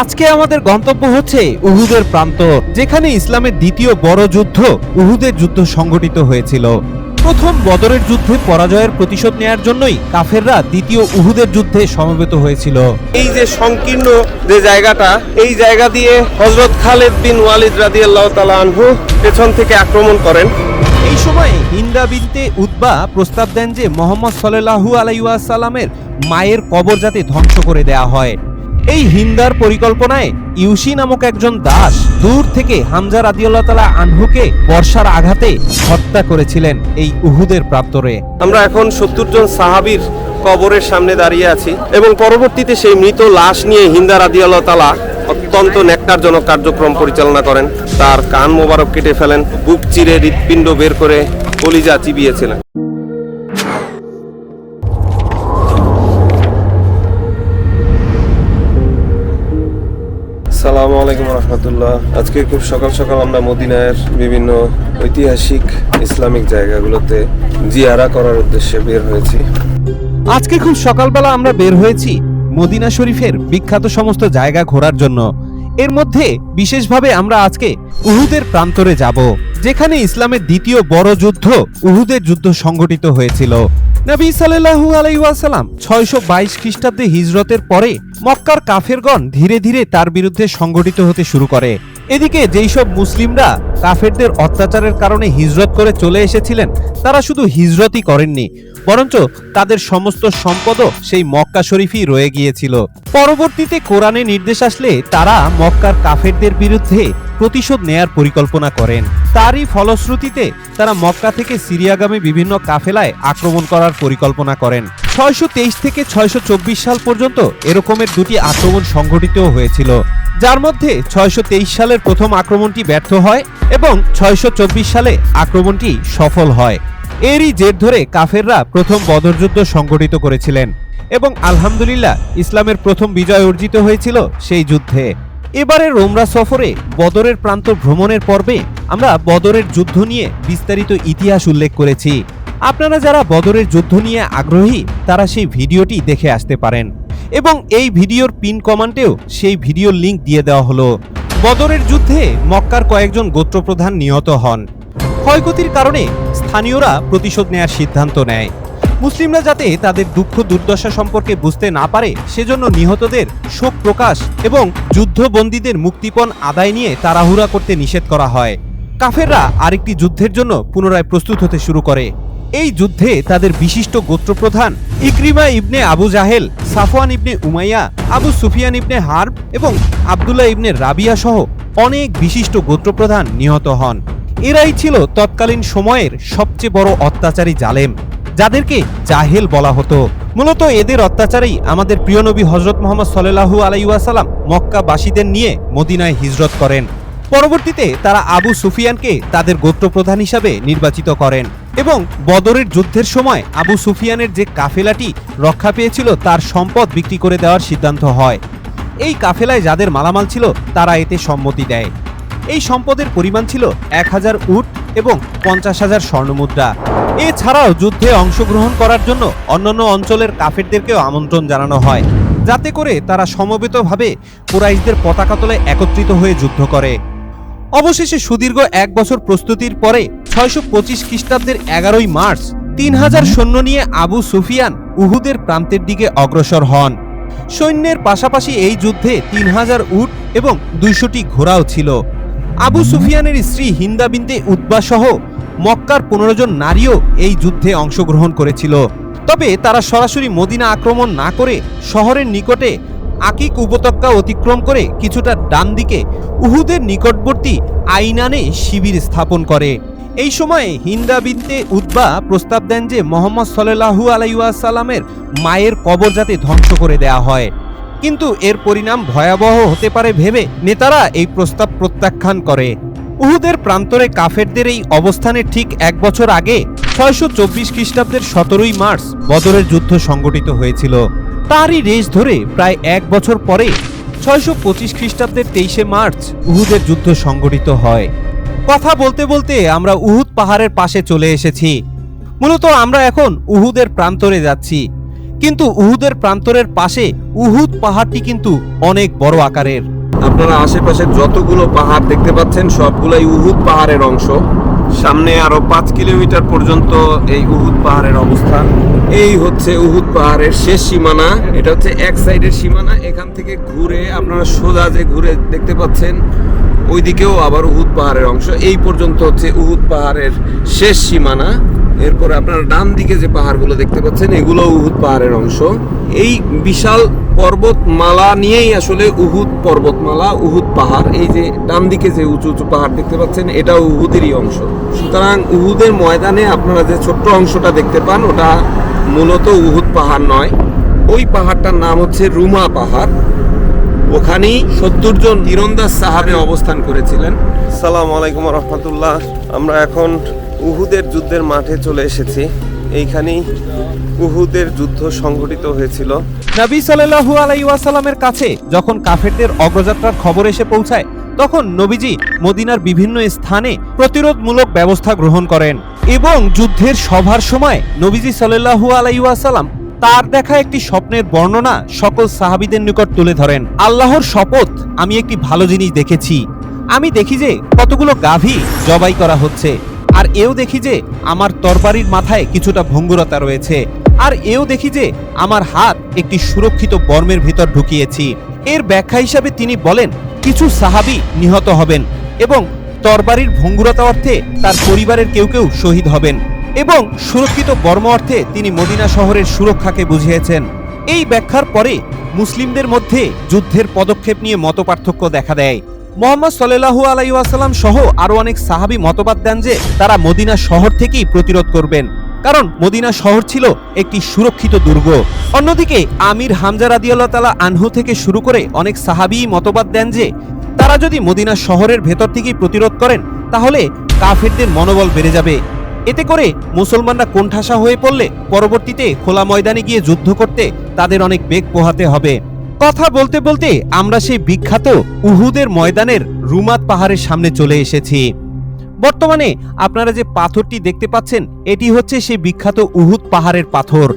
আজকে আমাদের গন্তব্য হচ্ছে উহুদের প্রান্ত, যেখানে ইসলামের দ্বিতীয় বড় যুদ্ধ উহুদের যুদ্ধ সংগঠিত হয়েছিল। প্রথম বদরের যুদ্ধে পরাজয়ের প্রতিশোধ নেয়ার জন্যই কাফেররা দ্বিতীয় উহুদের যুদ্ধে সমবেত হয়েছিল। এই যে সংকীর্ণ যে জায়গাটা, এই জায়গা দিয়ে হজরত খালেদ বিন ওয়ালিদ রাদি আল্লাহ তালা আনহু পেছন থেকে আক্রমণ করেন। এই সময়ে হিন্দা বিনতে উদ্বা প্রস্তাব দেন যে মোহাম্মদ সাল্লাহু আলাইসাল্লামের মায়ের কবর যাতে ধ্বংস করে দেয়া হয়। এই হিন্দার পরিকল্পনায় ইউসি নামক একজন দাস দূর থেকে হামজা রাদিউল্লাহ তালা আনহুকে বর্ষার আঘাতে হত্যা করেছিলেন এই উহুদের প্রাপ্তরে আমরা এখন সত্তর জন সাহাবীর কবরের সামনে দাঁড়িয়ে আছি এবং পরবর্তীতে সেই মৃত লাশ নিয়ে হিন্দা রাদি আল্লাহ তালা অত্যন্ত ন্যাক্কারজনক কার্যক্রম পরিচালনা করেন। তার কান মোবারক কেটে ফেলেন বুক চিরে হৃৎপিণ্ড বের করে কলিজা চিবিয়েছিলেন। সালামু আলাইকুম রহমতুল্লাহ। আজকে খুব সকাল সকাল আমরা মদিনার বিভিন্ন ঐতিহাসিক ইসলামিক জায়গাগুলোতে জিয়ারা করার উদ্দেশ্যে বের হয়েছি। আজকে খুব সকালবেলা আমরা বের হয়েছি। মদিনা শরীফের বিখ্যাত সমস্ত জায়গা ঘোরার জন্য। এর মধ্যে বিশেষভাবে আমরা আজকে উহুদের প্রান্তরে যাব, যেখানে ইসলামের দ্বিতীয় বড় যুদ্ধ উহুদের যুদ্ধ সংঘটিত হয়েছিল। নবী সাল্লাহু আলাইসালাম ছয়শো বাইশ খ্রিস্টাব্দে হিজরতের পরে মক্কার কাফেরগণ ধীরে ধীরে তার বিরুদ্ধে সংগঠিত হতে শুরু করে। এদিকে যেই সব মুসলিমরা কাফেরদের অত্যাচারের কারণে হিজরত করে চলে এসেছিলেন, তারা শুধু হিজরতই করেননি, বরঞ্চ তাদের সমস্ত সম্পদও সেই মক্কা শরীফই রয়ে গিয়েছিল। পরবর্তীতে কোরআনে নির্দেশ আসলে তারা মক্কার কাফেরদের বিরুদ্ধে প্রতিশোধ নেয়ার পরিকল্পনা করেন। তারই ফলশ্রুতিতে তারা মক্কা থেকে সিরিয়াগামী বিভিন্ন কাফেলায় আক্রমণ করার পরিকল্পনা করেন। ছয়শো তেইশ থেকে ছয়শো চব্বিশ সাল পর্যন্ত এরকমের দুটি আক্রমণ সংঘটিত হয়েছিল। যার মধ্যে ছয়শো তেইশ সালের প্রথম আক্রমণটি ব্যর্থ হয় এবং ছয়শো চব্বিশ সালে আক্রমণটি সফল হয়। এরই জের ধরে কাফেররা প্রথম বদরযুদ্ধ সংগঠিত করেছিলেন এবং আলহামদুলিল্লাহ ইসলামের প্রথম বিজয় অর্জিত হয়েছিল সেই যুদ্ধে। এবারে রোমরা সফরে বদরের প্রান্ত ভ্রমণের পর্বে আমরা বদরের যুদ্ধ নিয়ে বিস্তারিত ইতিহাস উল্লেখ করেছি। আপনারা যারা বদরের যুদ্ধ নিয়ে আগ্রহী, তারা সেই ভিডিওটি দেখে আসতে পারেন। এবং এই ভিডিওর পিন কমান্ডেও সেই ভিডিওর লিংক দিয়ে দেওয়া হলো। বদরের যুদ্ধে মক্কার কয়েকজন গোত্রপ্রধান নিহত হন। ক্ষয়ক্ষতির কারণে স্থানীয়রা প্রতিশোধ নেয়ার সিদ্ধান্ত নেয়। মুসলিমরা যাতে তাদের দুঃখ দুর্দশা সম্পর্কে বুঝতে না পারে, সেজন্য নিহতদের শোক প্রকাশ এবং যুদ্ধবন্দীদের মুক্তিপণ আদায় নিয়ে তাড়াহুড়া করতে নিষেধ করা হয়। কাফেররা আরেকটি যুদ্ধের জন্য পুনরায় প্রস্তুত হতে শুরু করে। এই যুদ্ধে তাদের বিশিষ্ট গোত্রপ্রধান Ikrima ibn Abu Jahl, Safwan ibn Umayya, Abu Sufyan ibn Harb এবং আবদুল্লাহ ইবনে রাবিয়া সহ অনেক বিশিষ্ট গোত্রপ্রধান নিহত হন। এরাই ছিল তৎকালীন সময়ের সবচেয়ে বড় অত্যাচারী জালেম, যাদেরকে জাহেল বলা হতো। মূলত এদের অত্যাচারেই আমাদের প্রিয় নবী হজরত মোহাম্মদ সাল্লাহু আলাইসাল্লাম মক্কাবাসীদের নিয়ে মদিনায় হিজরত করেন। পরবর্তীতে তারা আবু সুফিয়ানকে তাদের গোত্রপ্রধান হিসাবে নির্বাচিত করেন এবং বদরের যুদ্ধের সময় আবু সুফিয়ানের যে কাফেলাটি রক্ষা পেয়েছিল তার সম্পদ বিক্রি করে দেওয়ার সিদ্ধান্ত হয়। এই কাফেলায় যাদের মালামাল ছিল, তারা এতে সম্মতি দেয়। এই সম্পদের পরিমাণ ছিল এক হাজার উট এবং পঞ্চাশ হাজার স্বর্ণমুদ্রা। এছাড়াও যুদ্ধে অংশগ্রহণ করার জন্য অন্যান্য অঞ্চলের কাফেরদেরকেও আমন্ত্রণ জানানো হয়। যাতে করে তারা সমবেতভাবে কুরাইশদের পতাকা তলে একত্রিত হয়ে যুদ্ধ করে। অবশেষে সুদীর্ঘ এক বছর প্রস্তুতির পরে ছয়শো পঁচিশ খ্রিস্টাব্দের এগারোই মার্চ তিন হাজার সৈন্য নিয়ে আবু সুফিয়ান উহুদের প্রান্তের দিকে অগ্রসর হন। সৈন্যের পাশাপাশি এই যুদ্ধে তিন হাজার উট এবং দুইশোটি ঘোড়াও ছিল। আবু সুফিয়ানের স্ত্রী হিন্দাবিন্দে উদ্বা সহ মক্কার পনেরো জন নারীও এই যুদ্ধে অংশগ্রহণ করেছিল। তবে তারা সরাসরি মদিনা আক্রমণ না করে শহরের নিকটে আকিক উপত্যকা অতিক্রম করে কিছুটা ডান দিকে উহুদের নিকটবর্তী আইনানে শিবির স্থাপন করে। এই সময়ে হিন্দা বিনতে উদ্বা প্রস্তাব দেন যে মোহাম্মদ সাল্লাহু আলাইসাল্লামের মায়ের কবর যাতে ধ্বংস করে দেয়া হয়। কিন্তু এর পরিণাম ভয়াবহ হতে পারে ভেবে নেতারা এই প্রস্তাব প্রত্যাখ্যান করে। উহুদের প্রান্তরে কাফেরদের এই অবস্থানের ঠিক এক বছর আগে ছয়শো চব্বিশ খ্রিস্টাব্দের সতেরোই মার্চ বদরের যুদ্ধ সংগঠিত হয়েছিল। তারই রেশ ধরে প্রায় এক বছর পরে ছয়শো পঁচিশ খ্রিস্টাব্দের তেইশে মার্চ উহুদের যুদ্ধ সংগঠিত হয়। কথা বলতে বলতে আমরা উহুদ পাহাড়ের পাশে চলে এসেছি। মূলত আমরা এখন উহুদের প্রান্তরে যাচ্ছি। কিন্তু উহুদের প্রান্তরের পাশে উহুদ পাহাড়টি কিন্তু অনেক বড় আকারের। আপনারা আশেপাশে যতগুলো পাহাড় দেখতে পাচ্ছেন, সবগুলাই উহুদ পাহাড়ের অংশ। সামনে আরও পাঁচ কিলোমিটার পর্যন্ত এই উহুদ পাহাড়ের অবস্থান। এই হচ্ছে উহুদ পাহাড়ের শেষ সীমানা। এটা হচ্ছে এক সাইডের সীমানা। এখান থেকে ঘুরে আপনারা সোজা যে ঘুরে দেখতে পাচ্ছেন, ওইদিকেও আবার উহুদ পাহাড়ের অংশ। এই পর্যন্ত হচ্ছে উহুদ পাহাড়ের শেষ সীমানা। এরপর আপনারা ডান দিকে যে পাহাড়গুলো দেখতে পাচ্ছেন, এগুলো উহুদ পাহাড়ের অংশ। এই বিশাল পর্বতমালা নিয়েই আসলে উহুদ পর্বতমালা, উহুদ পাহাড়, এই যে ডান দিকে যে উঁচু উঁচু পাহাড় দেখতে পাচ্ছেন এটাও উহুদেরই অংশ। সুতরাং উহুদের ময়দানে আপনারা যে ছোট্ট অংশটা দেখতে পান, ওটা মূলত উহুদ পাহাড় নয়। ওই পাহাড়টার নাম হচ্ছে রুমা পাহাড়। ওখানেই সত্তর জন তীরন্দাজ সাহাবে অবস্থান করেছিলেন। সালাম আলাইকুম রহমতুল্লাহ। আমরা এখন উহুদের যুদ্ধের মাঠে চলে এসেছি। এইখানেই উহুদের যুদ্ধ সংঘটিত হয়েছিল। নবী সাল্লাল্লাহু আলাইহি ওয়াসাল্লামের কাছে যখন কাফেরদের অগ্রযাত্রার খবর এসে পৌঁছায়, তখন নবীজি মদিনার বিভিন্ন স্থানে প্রতিরোধমূলক ব্যবস্থা গ্রহণ করেন এবং যুদ্ধের সভার সময় নবীজি সাল্লাল্লাহু আলাইহি ওয়াসাল্লাম তার দেখা একটি স্বপ্নের বর্ণনা সকল সাহাবীদের নিকট তুলে ধরেন। আল্লাহর শপথ, আমি একটি ভালো জিনিস দেখেছি। আমি দেখি যে কতগুলো গাভী জবাই করা হচ্ছে। আর এও দেখি যে আমার তরবারির মাথায় কিছুটা ভঙ্গুরতা রয়েছে। আর এও দেখি যে আমার হাত একটি সুরক্ষিত বর্মের ভিতর ঢুকিয়েছি। এর ব্যাখ্যা হিসাবে তিনি বলেন, কিছু সাহাবি নিহত হবেন এবং তরবারির ভঙ্গুরতা অর্থে তার পরিবারের কেউ কেউ শহীদ হবেন এবং সুরক্ষিত বর্ম অর্থে তিনি মদিনা শহরের সুরক্ষাকে বুঝিয়েছেন। এই ব্যাখ্যার পরে মুসলিমদের মধ্যে যুদ্ধের পদক্ষেপ নিয়ে মতপার্থক্য দেখা দেয়। মোহাম্মদ সাল্লাহু আলাইসাল্লাম সহ আরও অনেক সাহাবি মতবাদ দেন যে তারা মদিনা শহর থেকেই প্রতিরোধ করবেন। কারণ মদিনা শহর ছিল একটি সুরক্ষিত দুর্গ। অন্যদিকে আমির হামজা রাদিয়াল্লাহ তালা আনহু থেকে শুরু করে অনেক সাহাবি মতবাদ দেন যে তারা যদি মদিনা শহরের ভেতর থেকেই প্রতিরোধ করেন, তাহলে কাফেরদের মনোবল বেড়ে যাবে। এতে করে মুসলমানরা কোণঠাসা হয়ে পড়লে পরবর্তীতে খোলা ময়দানে গিয়ে যুদ্ধ করতে তাদের অনেক বেগ পোহাতে হবে। কথা বলতে বলতে আমরা সেই বিখ্যাত উহুদের ময়দানের রুমাত পাহাড়ের সামনে চলে এসেছি। বর্তমানে আপনারা যে পাথরটি দেখতে পাচ্ছেন এটি হচ্ছে সেই বিখ্যাত উহুদ পাহাড়ের পাথর।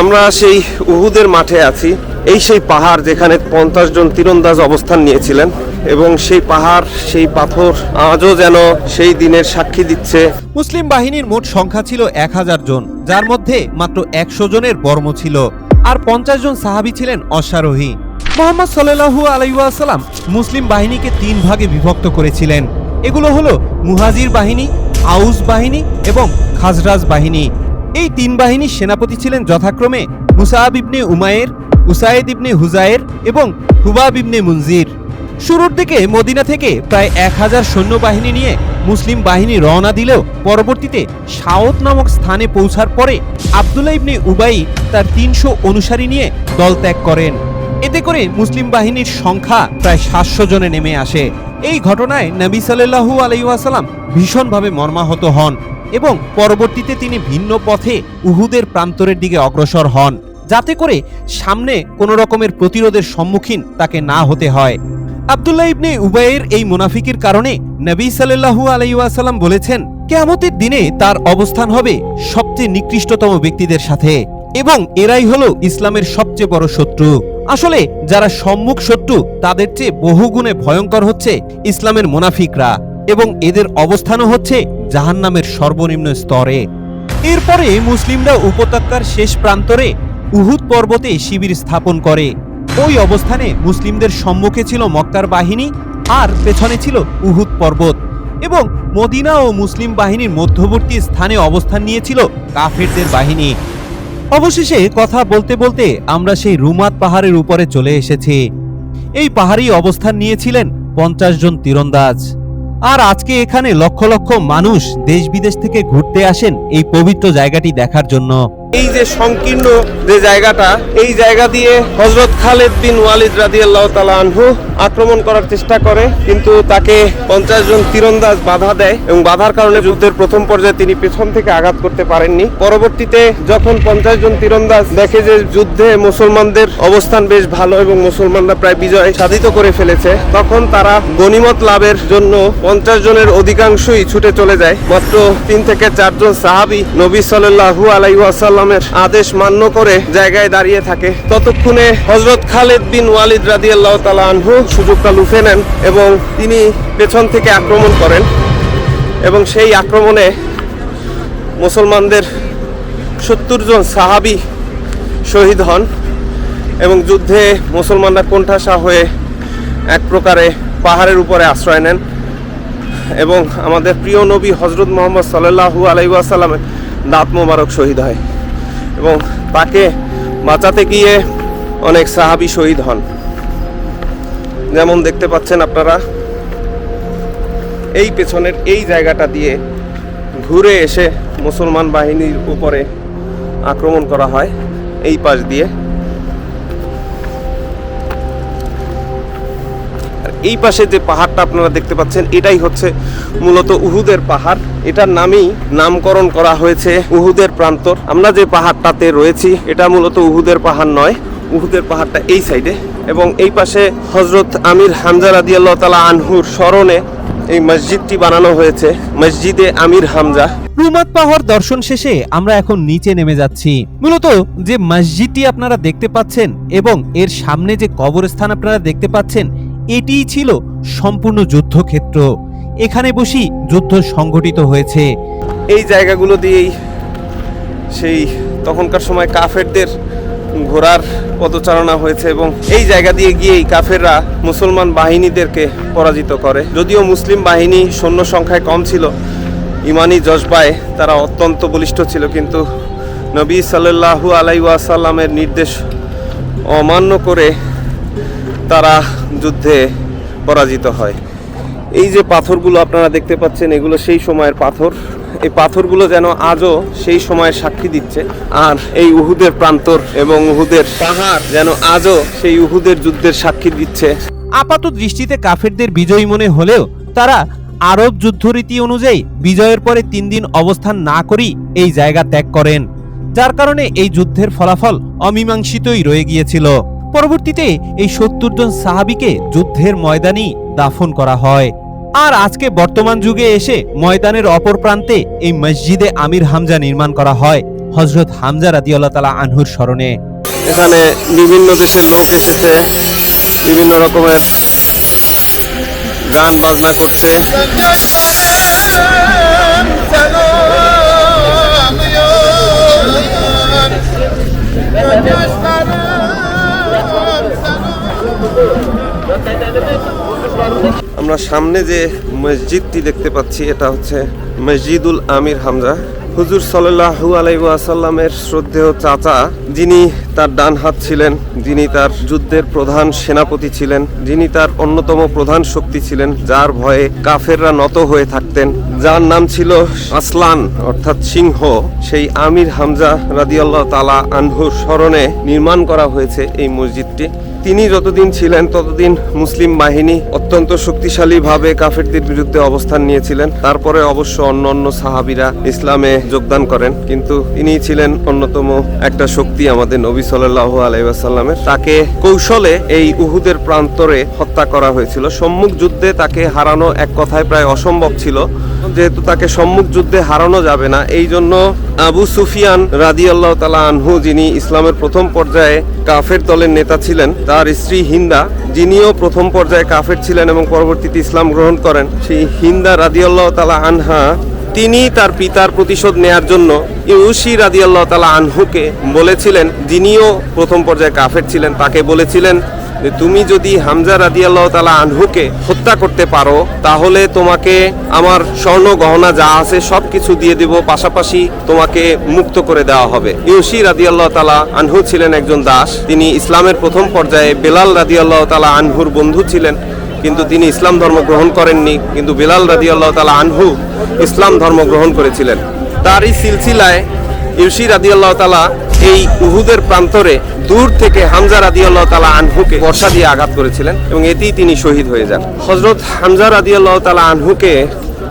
আমরা সেই উহুদের মাঠে আছি। এই সেই পাহাড় যেখানে পঞ্চাশ জন তীরন্দাজ অবস্থান নিয়েছিলেন এবং সেই পাহাড় সেই পাথর আজও যেন সেই দিনের সাক্ষী দিচ্ছে। মুসলিম বাহিনীর মোট সংখ্যা ছিল এক হাজার জন যার মধ্যে মাত্র একশো জনের বর্ম ছিল। আর পঞ্চাশ জন সাহাবি ছিলেন অশ্বারোহী। মোহাম্মদ সাল্লাহু আলাইসাল্লাম মুসলিম বাহিনীকে তিন ভাগে বিভক্ত করেছিলেন। এগুলো হলো মুহাজির বাহিনী, আউস বাহিনী এবং খাজরাজ বাহিনী। এই তিন বাহিনীর সেনাপতি ছিলেন যথাক্রমে মুসাহাব ইবনে উমায়ের উসায়েদ ইবনে হুজায়ের এবং হুবাব ইবনে মুনজির। শুরুর দিকে মদিনা থেকে প্রায় এক হাজার সৈন্যবাহিনী নিয়ে মুসলিম বাহিনী রওনা দিলেও পরবর্তীতে সাওত নামক স্থানে পৌঁছার পরে আবদুল্লাহ ইবনে উবাই তার তিনশো অনুসারী নিয়ে দল ত্যাগ করেন। এতে করে মুসলিম বাহিনীর সংখ্যা প্রায় সাতশো জনে নেমে আসে। এই ঘটনায় নবী সাল্লাহু আলাইসাল্লাম ভীষণভাবে মর্মাহত হন এবং পরবর্তীতে তিনি ভিন্ন পথে উহুদের প্রান্তরের দিকে অগ্রসর হন, যাতে করে সামনে কোনো রকমের প্রতিরোধের সম্মুখীন তাকে না হতে হয়। আবদুল্লাহ ইবনে উবাইয়ের এই মুনাফিকের কারণে নবী সাল্লাল্লাহু আলাইহি ওয়াসাল্লাম বলেছেন, কেয়ামতের দিনে তার অবস্থান হবে সবচেয়ে নিকৃষ্টতম ব্যক্তিদের সাথে এবং এরাই হলো ইসলামের সবচেয়ে বড় শত্রু। আসলে যারা সম্মুখ শত্রু, তাদের চেয়ে বহুগুণে ভয়ঙ্কর হচ্ছে ইসলামের মোনাফিকরা এবং এদের অবস্থানও হচ্ছে জাহান্নামের সর্বনিম্ন স্তরে। এরপরে মুসলিমরা উপত্যকার শেষ প্রান্তরে উহুদ পর্বতে শিবির স্থাপন করে। ওই অবস্থানে মুসলিমদের সম্মুখে ছিল মক্কার বাহিনী আর পেছনে ছিল উহুদ পর্বত এবং মদিনা ও মুসলিম বাহিনীর মধ্যবর্তী স্থানে অবস্থান নিয়েছিল কাফেরদের বাহিনী। অবশেষে কথা বলতে বলতে আমরা সেই রুমাত পাহাড়ের উপরে চলে এসেছি। এই পাহাড়ি অবস্থান নিয়েছিলেন পঞ্চাশ জন তীরন্দাজ। আর আজকে এখানে লক্ষ লক্ষ মানুষ দেশ বিদেশ থেকে ঘুরতে আসেন এই পবিত্র জায়গাটি দেখার জন্য। এই যে সংকীর্ণ যে জায়গাটা, এই জায়গা দিয়ে হজরত খালেদ বিন ওয়ালিদ রাদি আল্লাহ তালা আনহু আক্রমণ করার চেষ্টা করে, কিন্তু তাকে পঞ্চাশ জন তীরন্দাজ বাধা দেয় এবং বাধার কারণে যুদ্ধের প্রথম পর্যায়ে তিনি পেছন থেকে আঘাত করতে পারেননি। পরবর্তীতে যখন পঞ্চাশ জন তীরন্দাজ দেখে যে যুদ্ধে মুসলমানদের অবস্থান বেশ ভালো এবং মুসলমানরা প্রায় বিজয় সাধিত করে ফেলেছে, তখন তারা গনিমত লাভের জন্য পঞ্চাশ জনের অধিকাংশই ছুটে চলে যায়। মাত্র তিন থেকে চারজন সাহাবি নবী সাল্লাহু আলাই ওয়াসাল্লামের আদেশ মান্য করে জায়গায় দাঁড়িয়ে থাকে। ততক্ষণে হজরত খালেদ বিন ওয়ালিদ রাদি আল্লাহ তালা আনহু সুযোগটা লুফে নেন এবং তিনি পেছন থেকে আক্রমণ করেন এবং সেই আক্রমণে মুসলমানদের সত্তর জন সাহাবি শহীদ হন এবং যুদ্ধে মুসলমানরা কোণঠাসা হয়ে এক প্রকারে পাহাড়ের উপরে আশ্রয় নেন এবং আমাদের প্রিয় নবী হজরত মোহাম্মদ সাল্লাহু আলাইসাল্লামের দাঁত মোবারক শহীদ হয়। এবং তাকে বাঁচাতে গিয়ে অনেক সাহাবি শহীদ হন। যেমন দেখতে পাচ্ছেন আপনারা, এই পেছনের এই জায়গাটা দিয়ে ঘুরে এসে মুসলমান বাহিনীর উপরে আক্রমণ করা হয়, এই পাশ দিয়ে। এই পাশে যে পাহাড়টা আপনারা দেখতে পাচ্ছেন, এটাই হচ্ছে মূলত উহুদের পাহাড়। এটার নামই নামকরণ করা হয়েছে উহুদের প্রান্তর। আমরা যে পাহাড়টাতে রয়েছি, এটা মূলত উহুদের পাহাড় নয়, উহুদের পাহাড়টা এই সাইডে। এবং এই পাশে হজরত আমির হামজা রাদিয়াল্লাহ তালা আনহুর স্মরণে এই মসজিদটি বানানো হয়েছে, মসজিদে আমির হামজা। রুমাত পাহাড় দর্শন শেষে আমরা এখন নিচে নেমে যাচ্ছি। মূলত যে মসজিদটি আপনারা দেখতে পাচ্ছেন এবং এর সামনে যে কবরস্থান আপনারা দেখতে পাচ্ছেন এটিই ছিল সম্পূর্ণ যুদ্ধক্ষেত্র। এখানে বসি যুদ্ধ সংঘটিত হয়েছে। এই জায়গাগুলো দিয়েই সেই তখনকার সময় কাফেরদের ঘোড়ার পদচারণা হয়েছে এবং এই জায়গা দিয়ে গিয়েই কাফেররা মুসলমান বাহিনীদেরকে পরাজিত করে। যদিও মুসলিম বাহিনী সৈন্য সংখ্যায় কম ছিল, ইমানি জজবায় তারা অত্যন্ত বলিষ্ঠ ছিল, কিন্তু নবী সাল্লাল্লাহু আলাই ওয়াসাল্লামের নির্দেশ অমান্য করে তারা যুদ্ধে পরাজিত হয়। এই যে পাথরগুলো আপনারা দেখতে পাচ্ছেন, এগুলো সেই সময়ের পাথর। এই পাথরগুলো যেন আজও সেই সময়ের সাক্ষী দিচ্ছে। আর এই উহুদের প্রান্তর এবং উহুদের পাহাড় যেন আজও সেই উহুদের যুদ্ধের সাক্ষী দিচ্ছে। আপাত দৃষ্টিতে কাফেরদের বিজয়ী মনে হলেও তারা আরব যুদ্ধরীতি অনুযায়ী বিজয়ের পরে তিন দিন অবস্থান না করেই এই জায়গা ত্যাগ করেন, যার কারণে এই যুদ্ধের ফলাফল অমীমাংসিতই রয়ে গিয়েছিল। পরবর্তীতে এই সত্তর জন সাহাবিকে যুদ্ধের ময়দানেই দাফন করা হয়। আর আজকে বর্তমান যুগে এসে ময়দানের অপর প্রান্তে এই মসজিদে আমির হামজা নির্মাণ করা হয় হজরত হামজা রাদিয়াল্লাহ তালা আনহুর স্মরণে। এখানে বিভিন্ন দেশের লোক এসেছে, বিভিন্ন রকমের গান বাজনা করছে। সামনে যে মসজিদটি দেখতে পাচ্ছি, এটা হচ্ছে মসজিদুল আমির হামজা। হুজুর সাল্লাহু আলাইসাল্লামের শ্রদ্ধেয় চাচা, যিনি তার ডান হাত ছিলেন, যিনি তার যুদ্ধের প্রধান সেনাপতি ছিলেন, যিনি তার অন্যতম প্রধান শক্তি ছিলেন, যার ভয়ে কাফেররা নত হয়ে থাকতেন। যার নাম ছিল আসলান, অর্থাৎ সিংহ। সেই আমির হামজা রাদিয়াল্লাহ তালা আনহুর স্মরণে নির্মাণ করা হয়েছে এই মসজিদটি। তিনি যতদিন ছিলেন ততদিন মুসলিম বাহিনী অত্যন্ত শক্তিশালীভাবে কাফেরদের বিরুদ্ধে অবস্থান নিয়েছিলেন। তারপরে অবশ্য অন্য অন্য সাহাবিরা ইসলামে যোগদান করেন। কিন্তু তিনি ছিলেন অন্যতম একটা শক্তি আমাদের নবী সাল্লাহ আলাইসাল্লামের তাকে কৌশলে এই উহুদের প্রান্তরে হত্যা করা হয়েছিল। সম্মুখ যুদ্ধে তাকে হারানো এক কথায় প্রায় অসম্ভব ছিল। যেহেতু তাকে সম্মুখ যুদ্ধে হারানো যাবে না, এই জন্য আবু সুফিয়ান রাদি আল্লাহ তালা আনহু, যিনি ইসলামের প্রথম পর্যায়ে কাফের দলের নেতা ছিলেন, তার স্ত্রী হিন্দা, যিনিও প্রথম পর্যায়ে কাফের ছিলেন এবং পরবর্তীতে ইসলাম গ্রহণ করেন, সেই হিন্দা রাদি আল্লাহ তালা আনহা, তিনি তার পিতার প্রতিশোধ নেয়ার জন্য ইউসি রাদি আল্লাহ তালা আনহুকে বলেছিলেন, যিনিও প্রথম পর্যায়ে কাফের ছিলেন, তাকে বলেছিলেন যে তুমি যদি হামজা রাদি আল্লাহ তালা আনহুকে হত্যা করতে পারো, তাহলে তোমাকে আমার স্বর্ণ গহনা যা আছে সব কিছু দিয়ে দিব, পাশাপাশি তোমাকে মুক্ত করে দেওয়া হবে। ইউসি রাদি আল্লাহ তালা আনহু ছিলেন একজন দাস। তিনি ইসলামের প্রথম পর্যায়ে বেলাল রাদি আল্লাহ তালা আনহুর বন্ধু ছিলেন, কিন্তু তিনি ইসলাম ধর্ম গ্রহণ করেননি, কিন্তু বেলাল রাদি আল্লাহ তালা আনহু ইসলাম ধর্ম গ্রহণ করেছিলেন। তারই সিলসিলায় ইউসি রাদিয়াল্লাহ তালা এই উহুদের প্রান্তরে দূর থেকে হামজা রাদিয়াল্লাহ তালা আনহুকে বর্ষা দিয়ে আঘাত করেছিলেন এবং এতেই তিনি শহীদ হয়ে যান। হজরত হামজা রাদিয়াল্লাহ তালা আনহুকে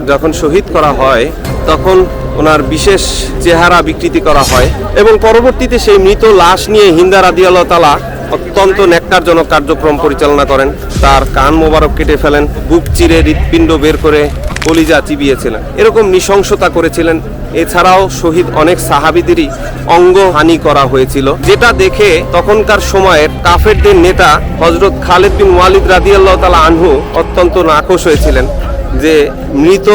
যখন শহীদ করা হয়, তখন ওনার বিশেষ চেহারা বিকৃতি করা হয় এবং পরবর্তীতে সেই মৃত লাশ নিয়ে হিন্দা রাদিয়াল্লাহ তালা অত্যন্ত ন্যাক্কারজনক কার্যক্রম পরিচালনা করেন। তার কান মোবারক কেটে ফেলেন, বুক চিরে হৃৎপিণ্ড বের করে কলিজা চিবিয়েছিলেন। এরকম নৃশংসতা করেছিলেন এছাড়াও শহীদ অনেক সাহাবিদেরই অঙ্গহানি করা হয়েছিল। যেটা দেখে তখনকার সময়ের কাফেরদের নেতা হজরত খালেদ বিন ওয়ালিদ রাদিয়াল্লাহ তালা আনহু অত্যন্ত নাকশ হয়েছিলেন যে মৃত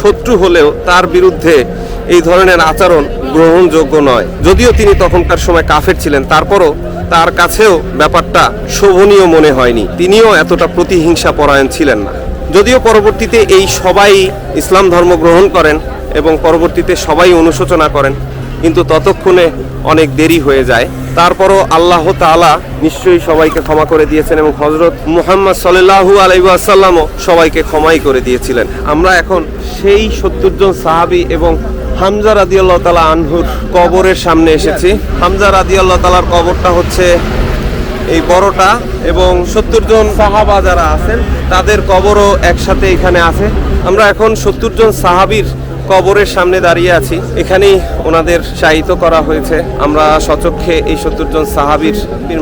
শত্রু হলেও তার বিরুদ্ধে এই ধরনের আচরণ গ্রহণযোগ্য নয়। যদিও তিনি তখনকার সময় কাফের ছিলেন, তারপরও তার কাছেও ব্যাপারটা শোভনীয় মনে হয়নি। তিনিও এতটা প্রতিহিংসা পরায়ণ ছিলেন না। যদিও পরবর্তীতে এই সবাই ইসলাম ধর্ম গ্রহণ করেন এবং পরবর্তীতে সবাই অনুশোচনা করেন। কিন্তু ততক্ষণে অনেক দেরি হয়ে যায়। তারপরও আল্লাহ তাআলা নিশ্চয়ই সবাইকে ক্ষমা করে দিয়েছেন এবং হজরত মুহাম্মদ সাল্লাহু আলাইসাল্লামও সবাইকে ক্ষমাই করে দিয়েছিলেন। আমরা এখন সেই সত্তর জন সাহাবি এবং হামজা রাদিয়াল্লাহ তালা আনহুর কবরের সামনে এসেছি। হামজা রাদিয়াল্লাহ তালার কবরটা হচ্ছে এই বড়টা এবং সত্তর জন সাহাবা যারা আছেন, তাদের কবরও একসাথে এখানে আছে। আমরা এখন সত্তর জন সাহাবির কবরের সামনে দাঁড়িয়ে আছি। এখানেই ওনাদের শায়িত করা হয়েছে। আমরা সচক্ষে এই সত্তর জন সাহাবির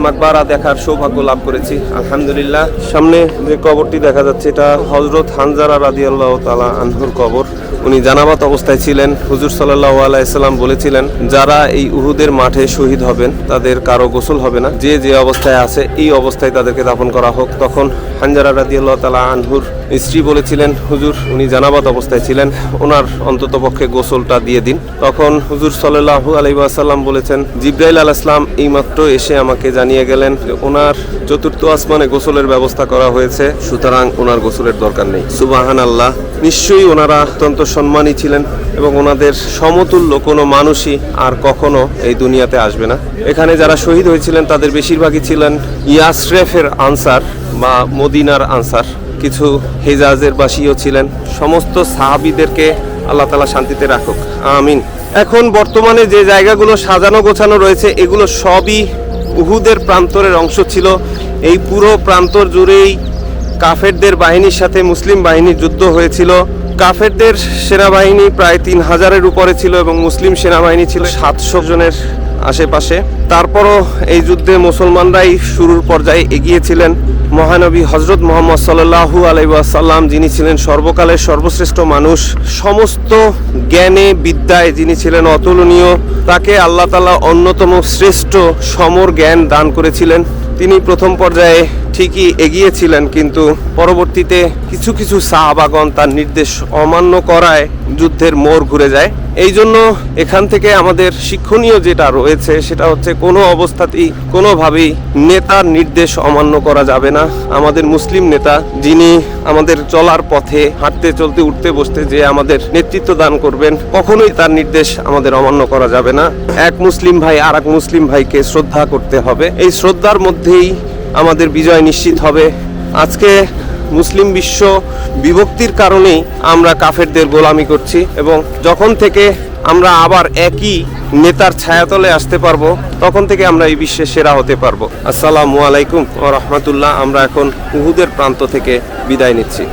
মাকবারা দেখার সৌভাগ্য লাভ করেছি। আলহামদুলিল্লাহ। সামনে যে কবরটি দেখা যাচ্ছে, এটা হজরত হানজারা রাদিয়াল্লাহ তালা আনহুর কবর। উনি জানাবাত অবস্থায় ছিলেন। হুজুর সাল্লাহ আলাইসাল্লাম বলেছিলেন, যারা এই উহুদের মাঠে শহীদ হবেন, তাদের কারও গোসল হবে না। যে যে অবস্থায় আছে, এই অবস্থায় তাদেরকে দাপন করা হোক। তখন হানজারা রাদিয়াল্লাহ তালা আনহুর স্ত্রী বলেছিলেন, হুজুর, উনি জানাবাত অবস্থায় ছিলেন। ওনার অন্তত পক্ষে গোসলটা দিয়ে দিন। তখন হুজুর সাল্লাহু আলাইসাল্লাম বলেছেন, জিব্রাইল আল ইসলাম এইমাত্র এসে আমাকে জানিয়ে গেলেন ওনার চতুর্থ আসমানে গোসলের ব্যবস্থা করা হয়েছে, সুতরাং ওনার গোসলের দরকার নেই। সুবাহান আল্লাহ নিশ্চয়ই ওনারা অত্যন্ত সম্মানী ছিলেন এবং ওনাদের সমতুল্য কোনো মানুষই আর কখনো এই দুনিয়াতে আসবে না। এখানে যারা শহীদ হয়েছিলেন, তাদের বেশিরভাগই ছিলেন ইয়াসরেফের আনসার বা মদিনার আনসার। কিছু হেজাজের বাসীও ছিলেন। সমস্ত সাহাবিদেরকে আল্লাহ তালা শান্তিতে রাখুক। আমিন। এখন বর্তমানে যে জায়গাগুলো সাজানো গোছানো রয়েছে, এগুলো সবই উহুদের প্রান্তরের অংশ ছিল। এই পুরো প্রান্তর জুড়েই কাফেরদের বাহিনীর সাথে মুসলিম বাহিনীর যুদ্ধ হয়েছিল। কাফেরদের সেনাবাহিনী প্রায় তিন হাজারের উপরে ছিল এবং মুসলিম সেনাবাহিনী ছিল সাতশো জনের আশেপাশে। তারপরও এই যুদ্ধে মুসলমানরাই শুরুর পর্যায়ে এগিয়েছিলেন। মহানবী হজরত মোহাম্মদ সাল্লাহু আলাইসাল্লাম যিনি ছিলেন সর্বকালের সর্বশ্রেষ্ঠ মানুষ, সমস্ত জ্ঞানে, বিদ্যায় যিনি ছিলেন অতুলনীয়, তাকে আল্লাহ তালা অন্যতম শ্রেষ্ঠ সমর জ্ঞান দান করেছিলেন। তিনি প্রথম পর্যায়ে ঠিকই এগিয়েছিলেন, কিন্তু পরবর্তীতে কিছু কিছু সাহাবাগন তার নির্দেশ অমান্য করায় যুদ্ধের মোড় ঘুরে যায়। এই জন্য এখান থেকে আমাদের শিক্ষণীয় যেটা রয়েছে, সেটা হচ্ছে কোনো অবস্থাতেই কোনোভাবেই নেতার নির্দেশ অমান্য করা যাবে না। আমাদের মুসলিম নেতা, যিনি আমাদের চলার পথে হাঁটতে, চলতে, উঠতে, বসতে যে আমাদের নেতৃত্ব দান করবেন, কখনোই তার নির্দেশ আমাদের অমান্য করা যাবে না। এক মুসলিম ভাই আর এক মুসলিম ভাইকে শ্রদ্ধা করতে হবে। এই শ্রদ্ধার মধ্যেই আমাদের বিজয় নিশ্চিত হবে। আজকে মুসলিম বিশ্ব বিভক্তির কারণেই আমরা কাফেরদের গোলামি করছি এবং যখন থেকে আমরা আবার একই নেতার ছায়াতলে আসতে পারব, তখন থেকে আমরা এই বিশ্বে সেরা হতে পারব। আসসালামু আলাইকুম ও রহমতুল্লাহ, আমরা এখন উহুদের প্রান্ত থেকে বিদায় নিচ্ছি।